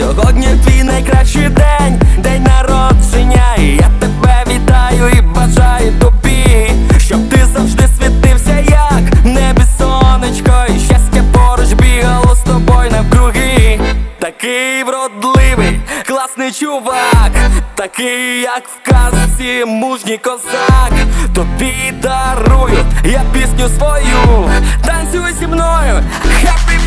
Сьогодні твій найкращий день, день народження. І я тебе вітаю і бажаю тобі, щоб ти завжди світився, як небі сонечко, і щастя поруч бігало з тобою навкруги. Такий вродливий, класний чувак, такий, як в казці, мужній козак. Тобі дарую я пісню свою, танцюй зі мною, хеппі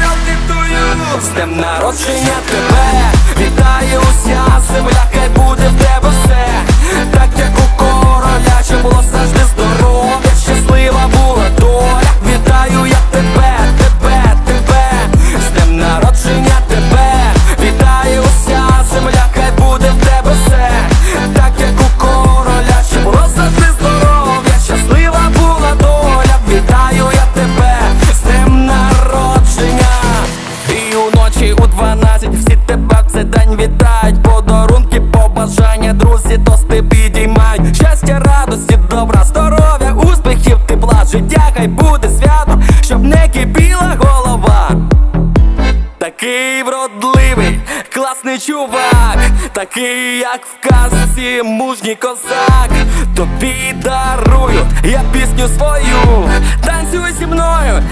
to З днем народження тебе вітає уся земля, хай буде в тебе вітають Подарунки, побажання, друзі, тости підіймають Щастя, радості, добра, здоров'я, успіхів, тепла, життя, хай буде свято, щоб не кипіла голова. Такий вродливий, класний чувак, такий, як в казці, мужній козак. Тобі дарую я пісню свою, танцюй зі мною,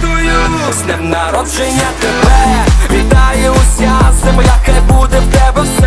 to you З днем народження тебе, Сяє уся земля, хай буде в тебе все.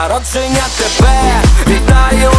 народження тебе вітаю.